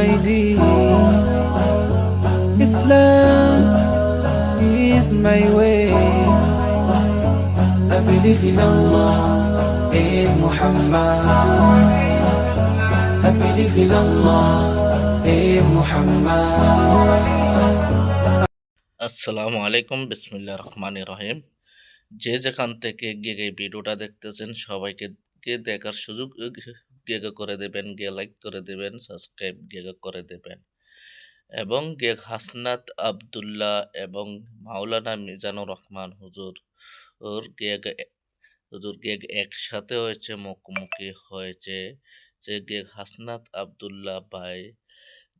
my. Islam is my way. I believe in Allah, in Muhammad. I believe in Allah, in Muhammad. আসসালামু আলাইকুম বিসমিল্লাহ রহমান রহিম যে যেখান থেকে গিয়ে ভিডিওটা দেখতেছেন সবাইকে দেখার সুযোগ গিয়ে করে দেবেন গিয়ে লাইক করে দেবেন সাবস্ক্রাইব গিয়ে করে দেবেন। এবং গিয়ে হাসনাত আবদুল্লাহ এবং মাওলানা মিজানুর রহমান হুজুর, ওর গিয়ে হুজুর গেগ একসাথে হয়েছে, মুখোমুখি হয়েছে। যে গেগ হাসনাত আবদুল্লাহ ভাই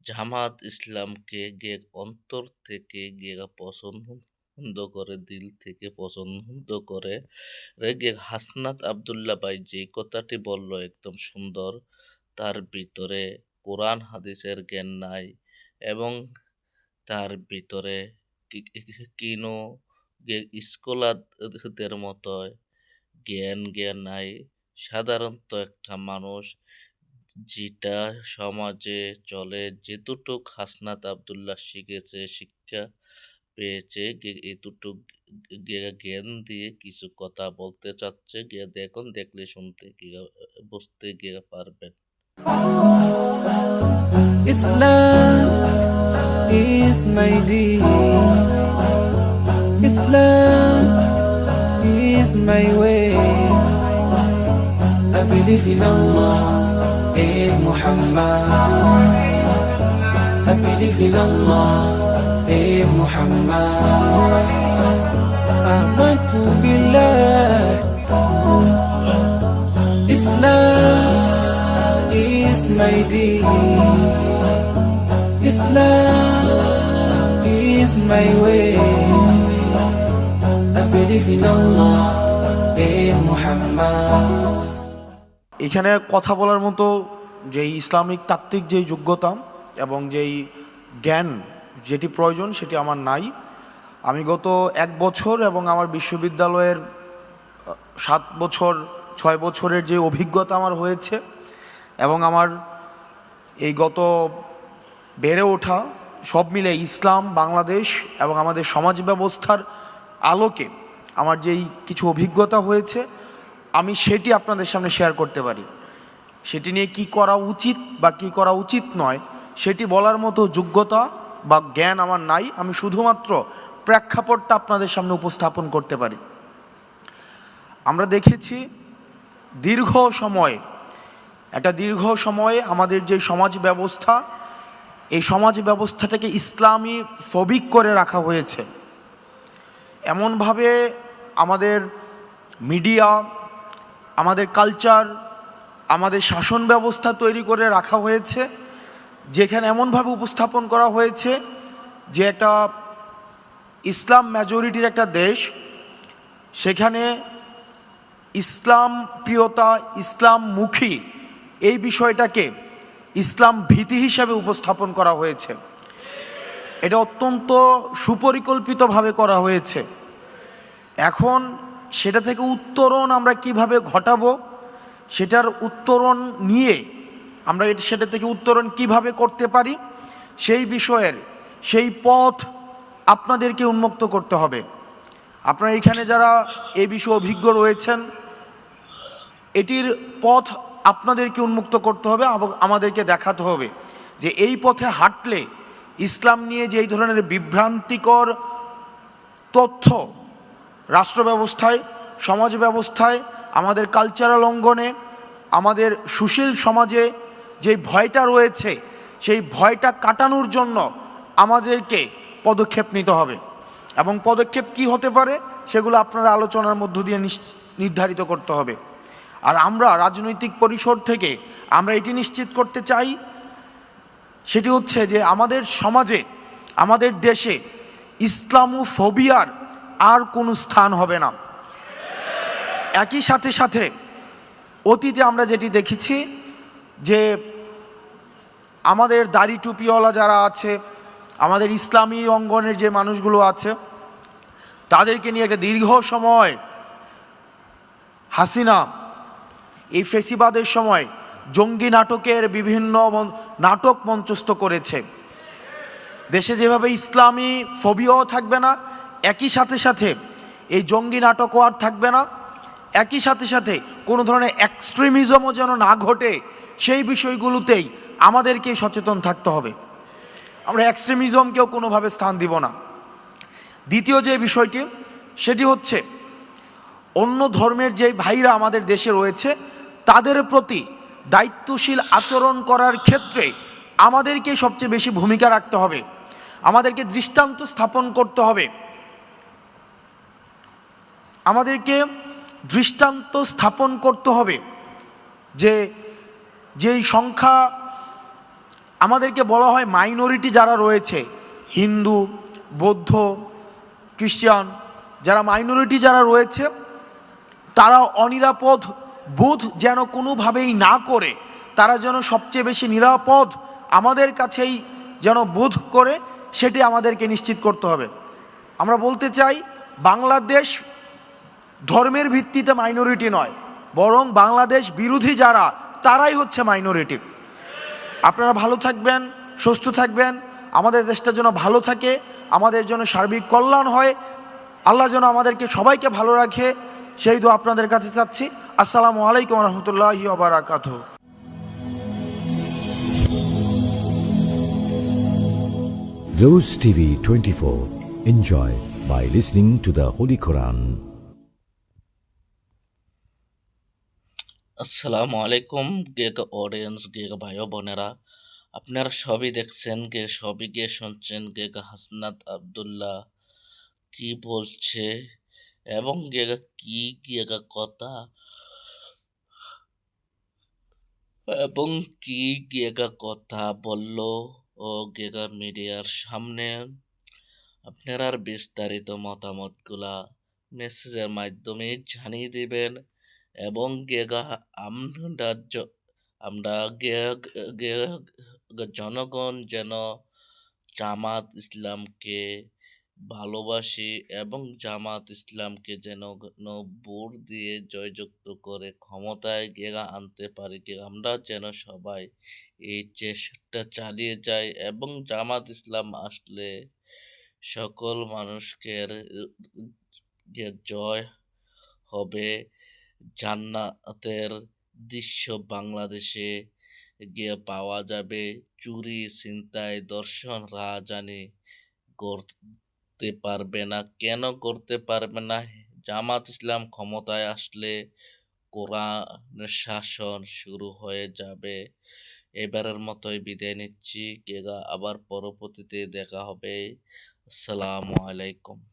জামাত ইসলামকে গেগ অন্তর থেকে গেগা পছন্দ করে, দিল থেকে পছন্দ করে। রেগে হাসনাত আবদুল্লাহ ভাই যে কথাটি বলল, একদম সুন্দর, তার ভিতরে কোরআন, হাদিসের জ্ঞান নাই এবং তার ভিতরে কিনো স্কলারদের মতো জ্ঞান জ্ঞান নাই। সাধারণত একটা মানুষ যেটা সমাজে চলে যেতুটুক হাসনাত আবদুল্লাহ শিখেছে, শিক্ষা পেয়েছে। এতটুক জ্ঞান দিয়ে কিছু কথা বলতে চাচ্ছে। গিয়া দেখুন, দেখলে শুনতে গিয়ে, বুঝতে গিয়ে পারবেন। Islam is my Islam is my way I believe in Allah in Muhammad I believe in Muhammad. آمنت بالله Islam is my deen. Islam is my way. I believe in Allah, in Muhammad. এখানে কথা বলার মতো যেই Islamic তাত্ত্বিক যেই যোগ্যতা এবং যেই জ্ঞান যেটি প্রয়োজন সেটি আমার নাই। আমি গত এক বছর এবং আমার বিশ্ববিদ্যালয়ের সাত বছর, ছয় বছরের যে অভিজ্ঞতা আমার হয়েছে এবং আমার এই গত বেড়ে ওঠা সব মিলে ইসলাম, বাংলাদেশ এবং আমাদের সমাজ ব্যবস্থার আলোকে আমার যেই কিছু অভিজ্ঞতা হয়েছে, আমি সেটি আপনাদের সামনে শেয়ার করতে পারি। সেটি নিয়ে কি করা উচিত বা কি করা উচিত নয়, সেটি বলার মতো যোগ্যতা বা জ্ঞান আমার নাই, আমি শুধুমাত্র প্রেক্ষাপটটা আপনাদের সামনে উপস্থাপন করতে পারি। আমরা দেখেছি দীর্ঘ সময়ে, একটা দীর্ঘ সময়ে আমাদের যে সমাজ ব্যবস্থা, এই সমাজ ব্যবস্থাটাকে ইসলামী ফবিক করে রাখা হয়েছে। এমনভাবে আমাদের মিডিয়া, আমাদের কালচার, আমাদের শাসন ব্যবস্থা তৈরি করে রাখা হয়েছে। যেখানে এমনভাবে উপস্থাপন করা হয়েছে যে একটা ইসলাম মেজরিটির একটা দেশ, সেখানে ইসলাম প্রিয়তা, ইসলাম মুখী এই বিষয়টাকে ইসলাম ভীতি হিসাবে উপস্থাপন করা হয়েছে। এটা অত্যন্ত সুপরিকল্পিতভাবে করা হয়েছে। এখন সেটা থেকে উত্তরণ আমরা কীভাবে ঘটাবো, সেটার উত্তরণ নিয়ে আমরা সেটা থেকে উত্তরণ কীভাবে করতে পারি? সেই বিষয়ের সেই পথ আপনাদেরকে উন্মুক্ত করতে হবে। আপনারা এখানে যারা এই বিষয়ে অভিজ্ঞ রয়েছেন, এটির পথ আপনাদেরকে উন্মুক্ত করতে হবে আমাদেরকে দেখাতে হবে যে এই পথে হাঁটলে ইসলাম নিয়ে যে এই ধরনের বিভ্রান্তিকর তথ্য রাষ্ট্র ব্যবস্থায় সমাজ ব্যবস্থায় আমাদের কালচারাল অঙ্গনে, আমাদের সুশীল সমাজে যে ভয়টা রয়েছে, সেই ভয়টা কাটানোর জন্য আমাদেরকে পদক্ষেপ নিতে হবে। এবং পদক্ষেপ কি হতে পারে, সেগুলো আপনারা আলোচনার মধ্য দিয়ে নির্ধারিত করতে হবে। আর আমরা রাজনৈতিক পরিসর থেকে আমরা এটি নিশ্চিত করতে চাই, সেটি হচ্ছে যে আমাদের সমাজে, আমাদের দেশে ইসলামোফোবিয়ার আর কোনো স্থান হবে না। একই সাথে সাথে অতীতে আমরা যেটি দেখেছি যে আমাদের দাড়ি টুপিওয়ালা যারা আছে, আমাদের ইসলামী অঙ্গনের যে মানুষগুলো আছে, তাদেরকে নিয়ে একটা দীর্ঘ সময় হাসিনা, এই ফেসিবাদের সময় জঙ্গি নাটকের বিভিন্ন নাটক মঞ্চস্থ করেছে। দেশে যেভাবে ইসলামী ফবিও থাকবে না, একই সাথে সাথে এই জঙ্গি নাটকও আর থাকবে না, একই সাথে সাথে কোনো ধরনের এক্সট্রিমিজমও যেন না ঘটে সেই বিষয়গুলোতেই আমাদেরকে সচেতন থাকতে হবে। আমরা এক্সট্রিমিজমকেও কোনোভাবে স্থান দিব না। দ্বিতীয় যে বিষয়টি, সেটি হচ্ছে অন্য ধর্মের যে ভাইরা আমাদের দেশে রয়েছে, তাদের প্রতি দায়িত্বশীল আচরণ করার ক্ষেত্রে আমাদেরকে সবচেয়ে বেশি ভূমিকা রাখতে হবে। আমাদেরকে দৃষ্টান্ত স্থাপন করতে হবে। আমাদেরকে দৃষ্টান্ত স্থাপন করতে হবে যে যেই সংখ্যা আমাদেরকে বলা হয় মাইনরিটি যারা রয়েছে, হিন্দু, বৌদ্ধ, খ্রিস্টান, যারা মাইনরিটি যারা রয়েছে, তারা অনিরাপদ বোধ যেন কোনোভাবেই না করে, তারা যেন সবচেয়ে বেশি নিরাপদ আমাদের কাছেই যেন বোধ করে, সেটি আমাদেরকে নিশ্চিত করতে হবে। আমরা বলতে চাই, বাংলাদেশ ধর্মের ভিত্তিতে মাইনরিটি নয়, বরং বাংলাদেশ বিরোধী যারা তারাই হচ্ছে মাইনরিটি আপনারা ভালো থাকবেন, সুস্থ থাকবেন, আমাদের দেশটা যেন ভালো থাকে, আমাদের জন্য সার্বিক কল্যাণ হয়, আল্লাহ যেন আমাদেরকে সবাইকে ভালো রাখে, সেই দু আপনাদের কাছে চাচ্ছি আসসালামু আলাইকুম রহমতুল্লাহি ওবরাকাত Rose TV 24. Enjoy by listening to the Holy Quran. আসসালামু আলাইকুম গেক অডিয়েন্স গেক ভাই বোনেরা। আপনারা সবই দেখছেন গে সবই গে শুনছেন গেক হাসনাত আবদুল্লাহ কি বলছে এবং গেগা কি গেগা কথা এবং কি গেগা কথা বলল ও গেগা মিডিয়ার সামনে। আপনারা আর বিস্তারিত মতামতগুলা মেসেজের মাধ্যমে জানিয়ে দিবেন। এবং গেগা আমরা আমরা জনগণ যেন জামাত ইসলামকে ভালোবাসি এবং জামাত ইসলামকে যেন ভোট দিয়ে জয়যুক্ত করে ক্ষমতায় গেগা আনতে পারি আমরা যেন সবাই এই চেষ্টা চালিয়ে যাই এবং জামাত ইসলাম আসলে সকল মানুষকে জয় হবে জান্নাতের দৃশ্য বাংলাদেশে গিয়ে পাওয়া যাবে। চুরি, ছিনতাই, দর্শন রাজানি করতে পারবে না। কেন করতে পারবে না? জামাত ইসলাম ক্ষমতায় আসলে কোরআনের শাসন শুরু হয়ে যাবে। এবারের মতোই বিদায় নিচ্ছি। কেগা আবার পরবর্তীতে দেখা হবে। আসসালামু আলাইকুম।